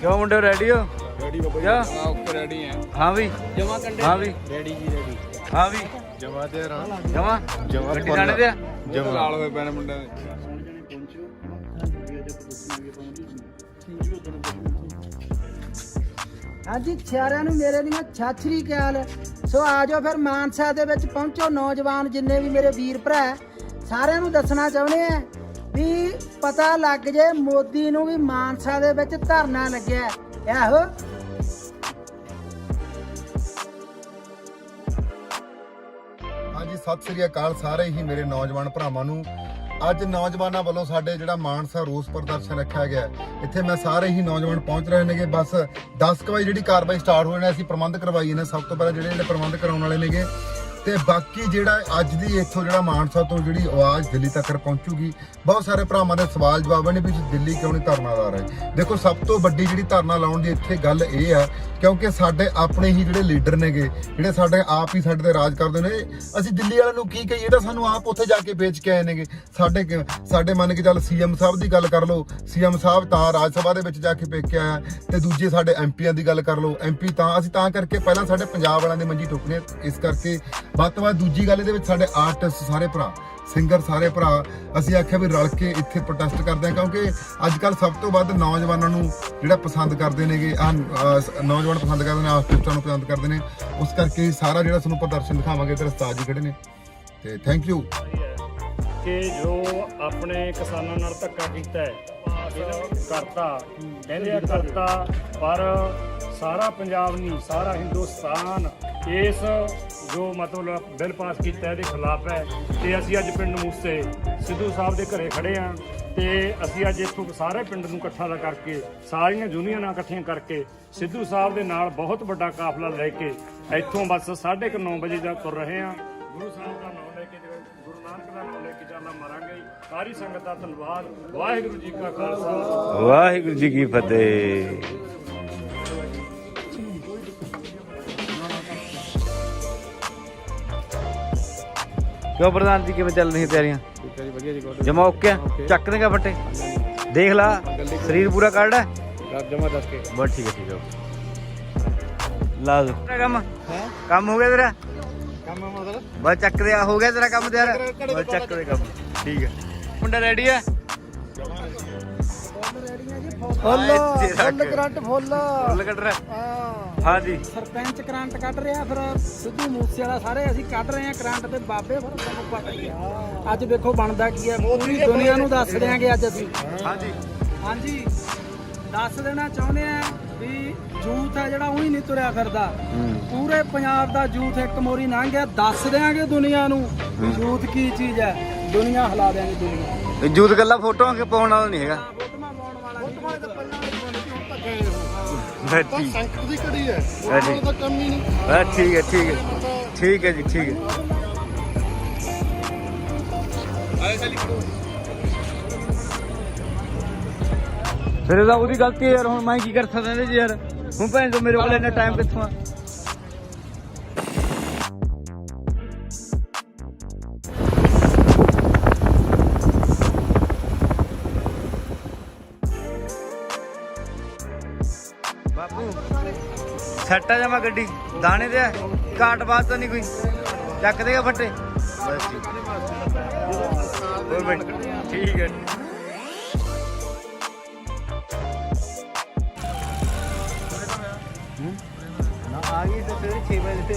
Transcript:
ਕਿਉਂ ਮੁੰਡੇ ਰੈਡੀ ਹੋ? ਰੈਡੀ ਬਾਬਾ ਜਾ। ਓਕੇ ਰੈਡੀ ਹੈ। ਹਾਂ ਵੀ। ਜਮਾ ਕੰਡੇ ਹਾਂ ਵੀ। ਰੈਡੀ ਜੀ ਰੈਡੀ ਹਾਂ ਵੀ। ਜਮਾ ਤੇ ਰਾਂ ਜਮਾ? ਜਮਾਂ ਗੱਡੀ ਫੁੱਲ। ਜਾਣੇ ਤੇ ਆ? ਜਮਾ। ਲਾਲ ਹੋਏ ਪੈਣ ਮੁੰਡਿਆਂ ਦੇ। ਹਾਂਜੀ ਸਾਰਿਆਂ ਨੂੰ ਮੇਰੇ ਦੀਆਂ ਸਤਿ ਸ੍ਰੀ ਸੋ ਆਜੋ ਫਿਰ ਮਾਨਸਾ ਦੇ ਵਿੱਚ ਪਹੁੰਚੋ। ਨੌਜਵਾਨ ਜਿੰਨੇ ਵੀ ਮੇਰੇ ਵੀਰ ਭਰਾ ਸਾਰਿਆਂ ਨੂੰ ਦੱਸਣਾ ਚਾਹੁੰਦੇ ਆ ਵੀ ਪਤਾ ਲੱਗ ਜੇ ਮੋਦੀ ਨੂੰ ਵੀ ਮਾਨਸਾ ਦੇ ਵਿੱਚ ਧਰਨਾ ਲੱਗਿਆ ਹੈ। ਆਹੋ। ਹਾਂਜੀ, ਸਤਿ ਸ੍ਰੀ ਅਕਾਲ ਸਾਰੇ ਹੀ ਮੇਰੇ ਨੌਜਵਾਨ ਭਰਾਵਾਂ ਨੂੰ। ਅੱਜ ਨੌਜਵਾਨਾਂ ਵੱਲੋਂ ਸਾਡੇ ਜਿਹੜਾ ਮਾਨਸਾ ਰੋਸ ਪ੍ਰਦਰਸ਼ਨ ਰੱਖਿਆ ਗਿਆ ਇੱਥੇ ਮੈਂ ਸਾਰੇ ਹੀ ਨੌਜਵਾਨ ਪਹੁੰਚ ਰਹੇ ਨੇਗੇ। ਬਸ 10 ਕੁ ਵਜੇ ਜਿਹੜੀ ਕਾਰਵਾਈ ਸਟਾਰਟ ਹੋ ਜਾਣੀ ਅਸੀਂ ਪ੍ਰਬੰਧ ਕਰਵਾਈਏ ਨੇ। ਸਭ ਤੋਂ ਪਹਿਲਾਂ ਜਿਹੜੇ ਜਿਹੜੇ ਪ੍ਰਬੰਧ ਕਰਾਉਣ ਵਾਲੇ ਨੇਗੇ ਤੇ ਬਾਕੀ ਜਿਹੜਾ ਅੱਜ ਦੀ ਇੱਥੋਂ ਜਿਹੜਾ ਮਾਨਸਾ ਤੋਂ ਜਿਹੜੀ ਆਵਾਜ਼ ਦਿੱਲੀ ਤੱਕ ਪਹੁੰਚੂਗੀ, ਬਹੁਤ ਸਾਰੇ ਭਰਾਵਾਂ ਦੇ ਸਵਾਲ ਜਵਾਬ ਨੇ ਵੀ ਦਿੱਲੀ ਕਿਉਂ ਨਹੀਂ ਧਰਨਾ ਲਾ ਰਹੇ? ਦੇਖੋ, ਸਭ ਤੋਂ ਵੱਡੀ ਜਿਹੜੀ ਧਰਨਾ ਲਾਉਣ ਦੀ ਇੱਥੇ ਗੱਲ ਇਹ ਆ ਕਿਉਂਕਿ ਸਾਡੇ ਆਪਣੇ ਹੀ ਜਿਹੜੇ ਲੀਡਰ ਨੇਗੇ, ਜਿਹੜੇ ਸਾਡੇ ਆਪ ਹੀ ਸਾਡੇ ਤੇ ਰਾਜ ਕਰਦੇ ਨੇ, ਅਸੀਂ ਦਿੱਲੀ ਵਾਲਿਆਂ ਨੂੰ ਕੀ ਕਹੀਏ? ਤਾਂ ਸਾਨੂੰ ਆਪ ਉੱਥੇ ਜਾ ਕੇ ਵੇਚ ਕੇ ਆਏ ਨੇਗੇ। ਸਾਡੇ ਸਾਡੇ ਮੰਨ ਕੇ ਚੱਲ ਸੀਐਮ ਸਾਹਿਬ ਦੀ ਗੱਲ ਕਰ ਲਓ, ਸੀਐਮ ਸਾਹਿਬ ਤਾਂ ਰਾਜ ਸਭਾ ਦੇ ਵਿੱਚ ਜਾ ਕੇ ਵੇਚ ਕੇ ਆਇਆ, ਤੇ ਦੂਜੇ ਸਾਡੇ ਐਮਪੀਆਂ ਦੀ ਗੱਲ ਕਰ ਲਓ ਐਮਪੀ ਤਾਂ, ਅਸੀਂ ਤਾਂ ਕਰਕੇ ਪਹਿਲਾਂ ਸਾਡੇ ਪੰਜਾਬ ਵਾਲਿਆਂ ਦੀ ਮੰਜੀ ਠੋਕਣੀ ਇਸ ਕਰਕੇ ਵੱਧ ਤੋਂ ਵੱਧ ਦੂਜੀ ਗੱਲ ਇਹਦੇ ਵਿੱਚ ਸਾਡੇ ਆਰਟਿਸਟ ਸਾਰੇ ਭਰਾ ਸਿੰਗਰ ਸਾਰੇ ਭਰਾ, ਅਸੀਂ ਆਖਿਆ ਵੀ ਰਲ ਕੇ ਇੱਥੇ ਪ੍ਰੋਟੈਸਟ ਕਰਦੇ ਹਾਂ ਕਿਉਂਕਿ ਅੱਜ ਕੱਲ ਸਭ ਤੋਂ ਵੱਧ ਨੌਜਵਾਨਾਂ ਨੂੰ ਜਿਹੜਾ ਪਸੰਦ ਕਰਦੇ ਨੇਗੇ ਆ ਨੌਜਵਾਨ ਪਸੰਦ ਕਰਦੇ ਨੇ ਆਰਟਿਸਟਾਂ ਨੂੰ ਪਸੰਦ ਕਰਦੇ ਨੇ, ਉਸ ਕਰਕੇ ਸਾਰਾ ਜਿਹੜਾ ਤੁਹਾਨੂੰ ਪ੍ਰਦਰਸ਼ਨ ਦਿਖਾਵਾਂਗੇ ਤੇ ਉਸਤਾਦ ਜੀ ਖੜੇ ਨੇ। ਤੇ ਥੈਂਕ ਯੂ ਕਿ ਜੋ ਆਪਣੇ ਕਿਸਾਨਾਂ ਨਾਲ ਧੱਕਾ ਕੀਤਾ ਹੈ ਕਰਤਾ, ਕਹਿੰਦੇ ਆ ਕਰਤਾ, ਪਰ ਸਾਰਾ ਪੰਜਾਬ ਨਹੀਂ, ਸਾਰਾ ਹਿੰਦੁਸਤਾਨ ਇਸ ਜੋ ਮਤਲਬ ਬਿੱਲ ਪਾਸ ਕੀਤਾ ਇਹਦੇ ਖਿਲਾਫ ਹੈ। ਤੇ ਅਸੀਂ ਅੱਜ ਪਿੰਡ ਮੂਸੇ ਸਿੱਧੂ ਸਾਹਿਬ ਦੇ ਘਰੇ ਖੜੇ ਆ ਤੇ ਅਸੀਂ ਅੱਜ ਇੱਥੋਂ ਸਾਰੇ ਪਿੰਡ ਨੂੰ ਇਕੱਠਾ ਕਰਕੇ, ਸਾਰੀਆਂ ਯੂਨੀਅਨਾਂ ਇਕੱਠੀਆਂ ਕਰਕੇ ਸਿੱਧੂ ਸਾਹਿਬ ਦੇ ਨਾਲ ਬਹੁਤ ਵੱਡਾ ਕਾਫਲਾ ਲੈ ਕੇ ਇੱਥੋਂ ਬਸ 9:30 ਵਜੇ ਦਾ ਤੁਰ ਰਹੇ ਆ ਗੁਰੂ ਸਾਹਿਬ ਦਾ ਨਾਮ ਲੈ ਕੇ ਗੁਰੂ ਨਾਨਕ ਦਾ ਨਾਮ ਲੈ ਕੇ ਚਾਲਾ ਮਾਰਾਂਗੇ। ਸਾਰੀ ਸੰਗਤ ਦਾ ਧੰਨਵਾਦ। ਵਾਹਿਗੁਰੂ ਜੀ ਕਾ ਖਾਲਸਾ। ਵਾਹਿਗੁਰੂ ਜੀ ਕੀ ਫਤਿਹ। ਕਿਉਂ ਪ੍ਰਧਾਨ ਜੀ ਕਿਵੇਂ ਚੱਲ ਰਹੀਆਂ ਤਿਆਰੀਆਂ ਹੈ ਵਧੀਆ ਜੀ ਜਮਾ ਓਕੇ ਆ? ਚੱਕ ਦੇਗਾ ਫੱਟੇ? ਦੇਖ ਲਾ ਸਰੀਰ ਪੂਰਾ ਕੱਢ ਜਮਾ ਦੱਸ ਕੇ। ਬਸ ਠੀਕ ਹੈ ਠੀਕ ਹੈ ਲਾ ਦੋ। ਤੇਰਾ ਕੰਮ? ਕੰਮ ਹੋ ਗਿਆ ਤੇਰਾ? ਕੰਮ ਮਤਲਬ? ਬਸ ਚੱਕ ਦੇ ਹੋ ਗਿਆ ਤੇਰਾ ਕੰਮ ਤਿਆਰ? ਬਸ ਚੱਕ ਦੇ ਕੰਮ। ਠੀਕ ਹੈ। ਮੁੰਡਾ ਰੈਡੀ ਹੈ? ਫੁੱਲ ਫੁੱਲ? ਕਰੰਟ ਫੁੱਲ। ਫੁੱਲ ਕੱਢ ਰਿਹਾ। ਹਾਂ ਹਾਂ ਜੀ ਸਰਪੰਚ ਕਰੰਟ ਕੱਢ ਰਿਹਾ ਫਿਰ ਸਿੱਧੂ ਮੂਸੇ ਵਾਲਾ ਸਾਰੇ ਅਸੀਂ ਕੱਢ ਰਹੇ ਹਾਂ ਕਰੰਟ ਤੇ ਬਾਬੇ ਫਿਰ ਤੁਹਾਨੂੰ ਪਤਾ ਹੀ ਆ। ਅੱਜ ਵੇਖੋ ਬਣਦਾ ਕੀ ਹੈ ਪੂਰੀ ਦੁਨੀਆ ਨੂੰ ਦੱਸ ਦਿਆਂਗੇ ਅੱਜ ਅਸੀਂ। ਹਾਂ ਜੀ ਹਾਂਜੀ। ਦੱਸ ਦੇਣਾ ਚਾਹੁੰਦੇ ਆ ਵੀ ਯੂਥ ਹੈ ਜਿਹੜਾ ਉਹੀ ਨਹੀਂ ਤੁਰਿਆ ਫਿਰਦਾ। ਪੂਰੇ ਪੰਜਾਬ ਦਾ ਯੂਥ ਇੱਕ ਮੋਰੀ ਲੰਘ ਗਿਆ ਦੱਸ ਦਿਆਂਗੇ ਦੁਨੀਆ ਨੂੰ ਯੂਥ ਕੀ ਚੀਜ਼ ਹੈ ਦੁਨੀਆ ਹਿਲਾ ਦਿਆਂਗੇ ਦੁਨੀਆ ਇਹ ਜੂਤ ਗੱਲਾਂ ਫੋਟੋਆਂ ਕਿ ਪਾਉਣ ਵਾਲਾ ਨਹੀਂ ਹੈਗਾ? ਫੋਟੋਆਂ ਪਾਉਣ ਵਾਲਾ ਤਾਂ ਬਸ ਠੀਕ ਸੰਕਟ ਦੀ ਘੜੀ ਹੈ। ਠੀਕ ਤਾਂ ਕੰਮ ਹੀ ਨਹੀਂ। ਬਸ ਠੀਕ ਹੈ ਠੀਕ ਹੈ। ਠੀਕ ਹੈ ਜੀ ਠੀਕ ਹੈ। ਫਿਰ ਇਹਦਾ ਉਹਦੀ ਗਲਤੀ ਹੈ ਯਾਰ ਹੁਣ ਮੈਂ ਕੀ ਕਰ ਸਕਦਾ ਇਹਦੇ 'ਚ ਯਾਰ? ਹੁਣ ਭੈਣ ਤੋਂ ਮੇਰੇ ਕੋਲ ਇੰਨਾ ਟਾਈਮ ਕਿੱਥੋਂ ਆ? ਸੱਟਾ ਜਮਾ ਗੱਡੀ? ਦਾਣੇ ਤੇ ਆ, ਕਾਟ ਬਾਤ ਤਾਂ ਨਹੀਂ ਕੋਈ। ਚੱਕ ਦੇਗਾ ਫੱਟੇ। ਬਸ ਠੀਕ ਹੋਰ ਬੈਠ ਠੀਕ ਹੈ। ਆ ਗਈ ਤਾਂ ਫਿਰ 6 ਵਜੇ ਤੇ